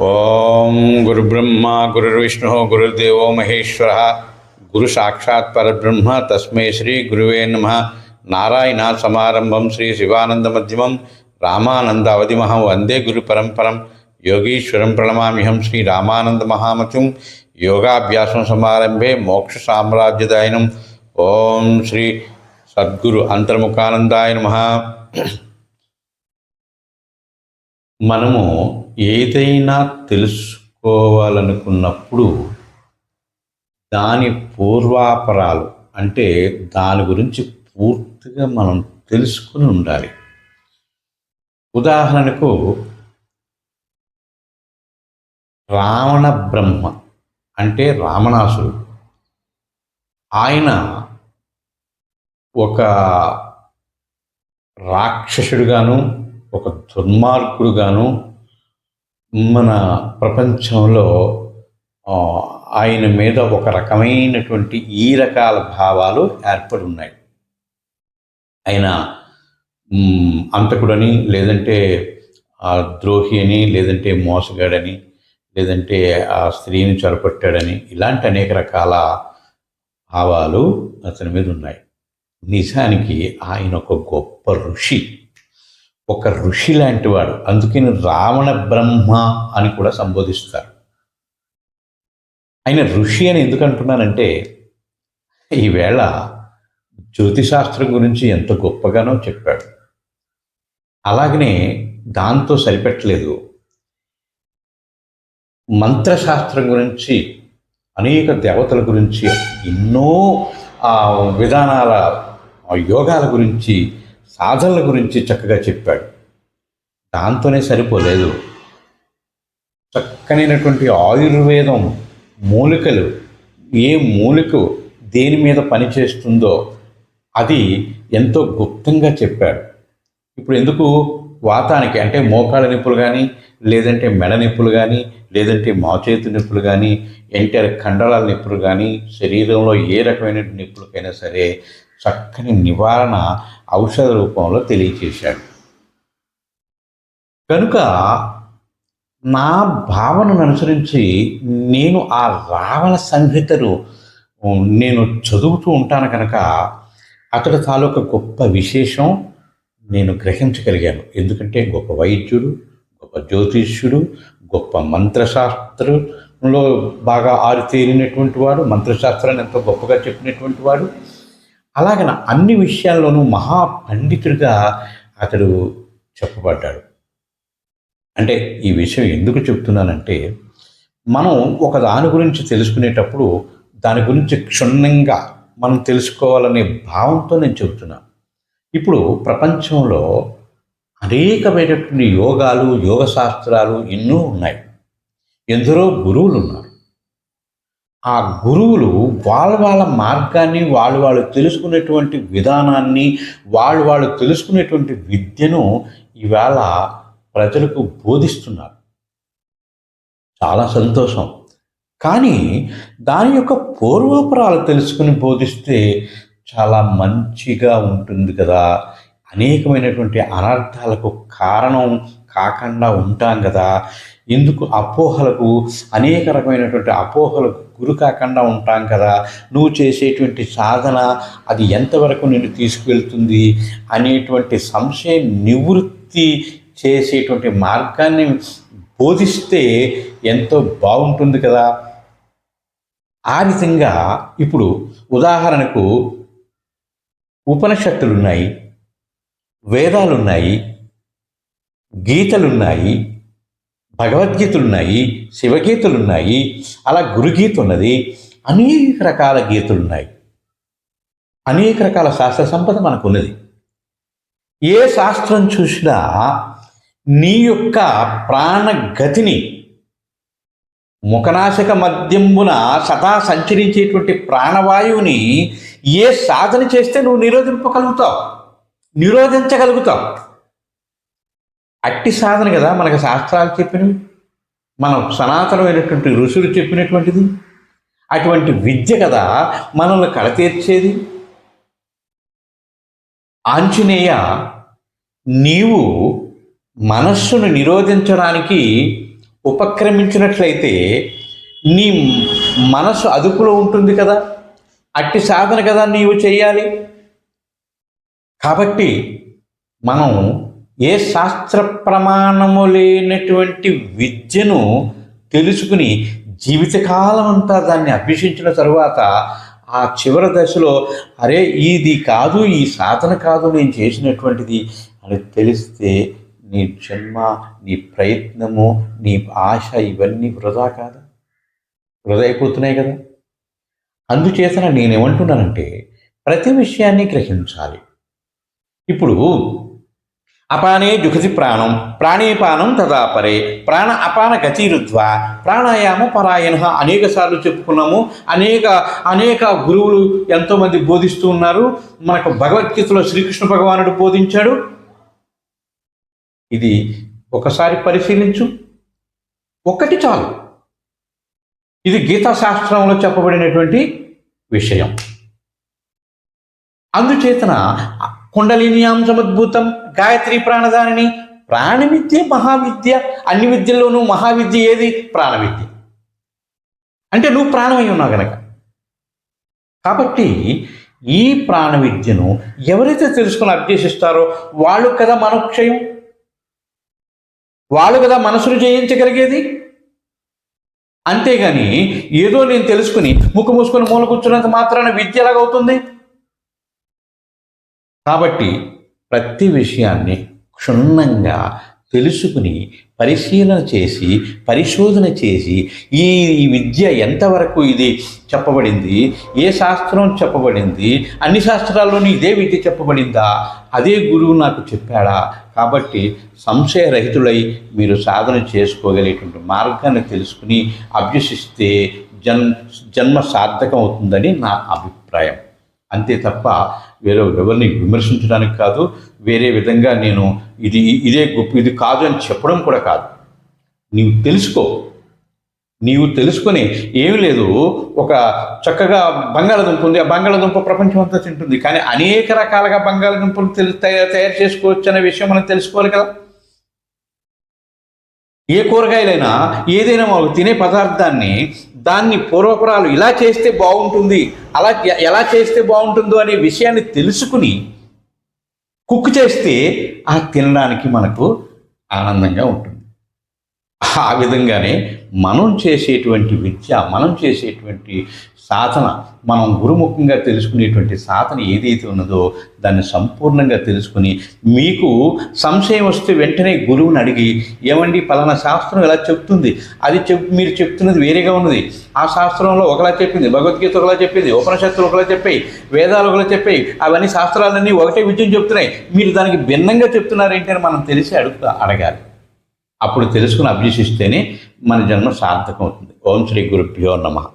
ఓం గురుబ్రహ్మ గురుర్విష్ణు గురుర్దేవో మహేశ్వర. గురు సాక్షాత్ పరబ్రహ్మ తస్మై శ్రీ గురువే నమ. నారాయణ సమారంభం శ్రీ శివానంద మధ్యమం. రామానంద అవధిమహం. వందే గురు పరంపరం. యోగీశ్వరం ప్రణమామ్యహం శ్రీ రామానంద మహామతిం యోగాభ్యాసం సమారంభే మోక్ష సామ్రాజ్యదాయనం. ఓం శ్రీ సద్గురు అంతర్ముఖానందాయ నమ. మనము ఏదైనా తెలుసుకోవాలనుకున్నప్పుడు దాని పూర్వాపరాలు అంటే దాని గురించి పూర్తిగా మనం తెలుసుకుని ఉండాలి. ఉదాహరణకు రావణ బ్రహ్మ అంటే రావణాసుడు ఆయన ఒక రాక్షసుడుగాను ఒక దుర్మార్గుడుగాను మన ప్రపంచంలో ఆయన మీద ఒక రకమైనటువంటి ఈ రకాల భావాలు ఏర్పడి ఉన్నాయి ఆయన అంతకుడని లేదంటే ఆ ద్రోహి అని లేదంటే మోసగాడని లేదంటే ఆ స్త్రీని చొరపట్టాడని ఇలాంటి అనేక రకాల భావాలు అతని మీద ఉన్నాయి. నిజానికి ఆయన ఒక గొప్ప ఋషి. ఒక ఋషి లాంటి వాడు అందుకని రావణ బ్రహ్మ అని కూడా సంబోధిస్తారు. ఆయన ఋషి అని ఎందుకు అంటున్నానంటే ఈవేళ జ్యోతిశాస్త్రం గురించి ఎంత గొప్పగానో చెప్పాడు. అలాగనే దాంతో సరిపెట్టలేదు. మంత్రశాస్త్రం గురించి అనేక దేవతల గురించి ఎన్నో విధానాల యోగాల గురించి సాధనల గురించి చక్కగా చెప్పాడు. దాంతోనే సరిపోలేదు. చక్కనైనటువంటి ఆయుర్వేదం మూలికలు ఏ మూలిక దేని మీద పనిచేస్తుందో అది ఎంతో గుప్తంగా చెప్పాడు. ఇప్పుడు ఎందుకు వాతానికి అంటే మోకాళ్ళ నొప్పులు కానీ లేదంటే మెడ నొప్పులు కానీ లేదంటే మోచేతి నొప్పులు కానీ ఎన్టీఆర్ కండరాల నొప్పులు కానీ శరీరంలో ఏ రకమైన నొప్పులకైనా సరే చక్కని నివారణ ఔషధ రూపంలో తెలియచేశాడు. కనుక నా భావనను అనుసరించి నేను ఆ రావణ సంహితను నేను చదువుతూ ఉంటాను కనుక అతడు తాలూకు గొప్ప విశేషం నేను గ్రహించగలిగాను. ఎందుకంటే గొప్ప వైద్యుడు గొప్ప జ్యోతిష్యుడు గొప్ప మంత్రశాస్త్రంలో బాగా ఆరితేరినటువంటి వాడు మంత్రశాస్త్రాన్ని ఎంతో గొప్పగా చెప్పినటువంటి వాడు. అలాగన అన్ని విషయాల్లోనూ మహా పండితుడిగా అతడు చెప్పబడ్డాడు. అంటే ఈ విషయం ఎందుకు చెప్తున్నానంటే మనం ఒక దాని గురించి తెలుసుకునేటప్పుడు దాని గురించి క్షుణ్ణంగా మనం తెలుసుకోవాలనే భావంతో నేను చెబుతున్నాను ఇప్పుడు ప్రపంచంలో అనేకమైనటువంటి యోగాలు యోగ శాస్త్రాలు ఎన్నో ఉన్నాయి. ఎందరో గురువులు ఉన్నారు ఆ గురువులు వాళ్ళ వాళ్ళ మార్గాన్ని వాళ్ళు వాళ్ళు తెలుసుకునేటువంటి విధానాన్ని వాళ్ళు వాళ్ళు తెలుసుకునేటువంటి విద్యను ఈవేళ ప్రజలకు బోధిస్తున్నారు. చాలా సంతోషం. కానీ దాని యొక్క పూర్వాపరాలు తెలుసుకుని బోధిస్తే చాలా మంచిగా ఉంటుంది కదా. అనేకమైనటువంటి అనర్థాలకు కారణం కాకుండా ఉంటాం కదా. ఎందుకు అపోహలకు అనేక రకమైనటువంటి అపోహలకు గురి కాకుండా ఉంటాం కదా? నువ్వు చేసేటువంటి సాధన అది ఎంతవరకు నిన్ను తీసుకువెళ్తుంది? అనేటువంటి సంశయ నివృత్తి చేసేటువంటి మార్గాన్ని బోధిస్తే ఎంతో బాగుంటుంది కదా? ఆ విధంగా ఇప్పుడు ఉదాహరణకు ఉపనిషత్తులున్నాయి వేదాలున్నాయి గీతలున్నాయి భగవద్గీతలున్నాయి శివగీతలున్నాయి అలా గురుగీత ఉన్నది అనేక రకాల గీతలున్నాయి. అనేక రకాల శాస్త్ర సంపద మనకు ఉన్నది ఏ శాస్త్రం చూసినా నీ యొక్క ప్రాణగతిని ముఖనాశక మద్యంబున సదా సంచరించేటువంటి ప్రాణవాయువుని ఏ సాధన చేస్తే నువ్వు నిరోధింపగలుగుతావు నిరోధించగలుగుతావు. అట్టి సాధన కదా మనకు శాస్త్రాలు చెప్పినవి. మనం సనాతనమైనటువంటి ఋషులు చెప్పినటువంటిది. అటువంటి విద్య కదా మనల్ని కడతీర్చేది ఆంజనేయ నీవు మనస్సును నిరోధించడానికి ఉపక్రమించినట్లయితే నీ మనసు అదుపులో ఉంటుంది కదా. అట్టి సాధన కదా నీవు చేయాలి కాబట్టి మనం ఏ శాస్త్ర ప్రమాణము లేనటువంటి విద్యను తెలుసుకుని జీవితకాలం అంతా దాన్ని అభ్యసించిన తరువాత ఆ చివరి దశలో అరే ఇది కాదు ఈ సాధన కాదు నేను చేసినటువంటిది అని తెలిస్తే నీ జన్మ నీ ప్రయత్నము నీ ఆశ ఇవన్నీ వృధా కాదా? వృధా అయిపోతున్నాయి కదా. అందుచేతన నేనేమంటున్నానంటే ప్రతి విషయాన్ని గ్రహించాలి. ఇప్పుడు అపానే జుహతి ప్రాణం ప్రాణేపానం తదాపరే ప్రాణ అపాన గతిరుద్వ ప్రాణాయామ పరాయణ. అనేక సార్లు చెప్పుకున్నాము. అనేక అనేక గురువులు ఎంతోమంది బోధిస్తూ ఉన్నారు. మనకు భగవద్గీతలో శ్రీకృష్ణ భగవానుడు బోధించాడు. ఇది ఒకసారి పరిశీలించు. ఒక్కటి చాలు. ఇది గీతాశాస్త్రంలో చెప్పబడినటువంటి విషయం. అందుచేతన కుండలినియాం సముద్భూతం గాయత్రి ప్రాణదానిని ప్రాణవిద్య మహావిద్య. అన్ని విద్యల్లోనూ మహావిద్య ఏది? ప్రాణవిద్య. అంటే నువ్వు ప్రాణమై ఉన్నావు గనక. కాబట్టి ఈ ప్రాణ విద్యను ఎవరైతే తెలుసుకుని అభ్యసిస్తారో వాళ్ళు కదా మనోక్షయం? వాళ్ళు కదా మనసును జయించగలిగేది? అంతేగాని ఏదో నేను తెలుసుకుని ముక్కు మూసుకొని మూల కూర్చున్నంత మాత్రాన విద్య ఎలాగవుతుంది? కాబట్టి ప్రతి విషయాన్ని క్షుణ్ణంగా తెలుసుకుని పరిశీలన చేసి పరిశోధన చేసి ఈ విద్య ఎంతవరకు ఇది చెప్పబడింది ఏ శాస్త్రం చెప్పబడింది అన్ని శాస్త్రాల్లోనూ ఇదే విద్య చెప్పబడిందా అదే గురువు నాకు చెప్పాడా? కాబట్టి సంశయరహితులై మీరు సాధన చేసుకోగలిగేటువంటి మార్గాన్ని తెలుసుకుని అభ్యసిస్తే జన్ జన్మ సార్థకం అవుతుందని నా అభిప్రాయం. అంతే తప్ప వేరే ఎవరిని విమర్శించడానికి కాదు వేరే విధంగా నేను ఇది ఇదే గొప్ప ఇది కాదు అని చెప్పడం కూడా కాదు. నీవు తెలుసుకో. నీవు తెలుసుకొని ఏమి లేదు. ఒక చక్కగా బంగాళదుంప ఉంది. ఆ బంగాళదుంప ప్రపంచం అంతా తింటుంది. కానీ అనేక రకాలుగా బంగాళదుంపలు తయారు తయారు చేసుకోవచ్చు అనే విషయం మనం తెలుసుకోవాలి కదా. ఏ కూరగాయలైనా ఏదైనా వాళ్ళు తినే పదార్థాన్ని దాన్ని పూర్వపురాలు ఇలా చేస్తే బాగుంటుంది అలా ఎలా చేస్తే బాగుంటుందో అనే విషయాన్ని తెలుసుకుని కుక్ చేస్తే ఆ తినడానికి మనకు ఆనందంగా ఉంటుంది. ఆ విధంగానే మనం చేసేటువంటి విద్య మనం చేసేటువంటి సాధన మనం గురుముఖంగా తెలుసుకునేటువంటి సాధన ఏదైతే ఉన్నదో దాన్ని సంపూర్ణంగా తెలుసుకుని మీకు సంశయం వస్తే వెంటనే గురువుని అడిగి ఏమండి పలానా శాస్త్రం ఎలా చెప్తుంది? అది చెప్ మీరు చెప్తున్నది వేరేగా ఉన్నది. ఆ శాస్త్రంలో ఒకలా చెప్పింది భగవద్గీత ఒకలా చెప్పింది ఉపనిషత్తులు ఒకలా చెప్పాయి వేదాలు ఒకలా చెప్పాయి అవన్నీ శాస్త్రాలన్నీ ఒకటే విద్యను చెప్తున్నాయి. మీరు దానికి భిన్నంగా చెప్తున్నారేంటి అని మనం తెలిసి అడుగుతా అడగాలి. అప్పుడు తెలుసుకుని అభ్యసిస్తేనే మన జన్మ సార్థకం అవుతుంది ఓం శ్రీ గురుభ్యో నమః.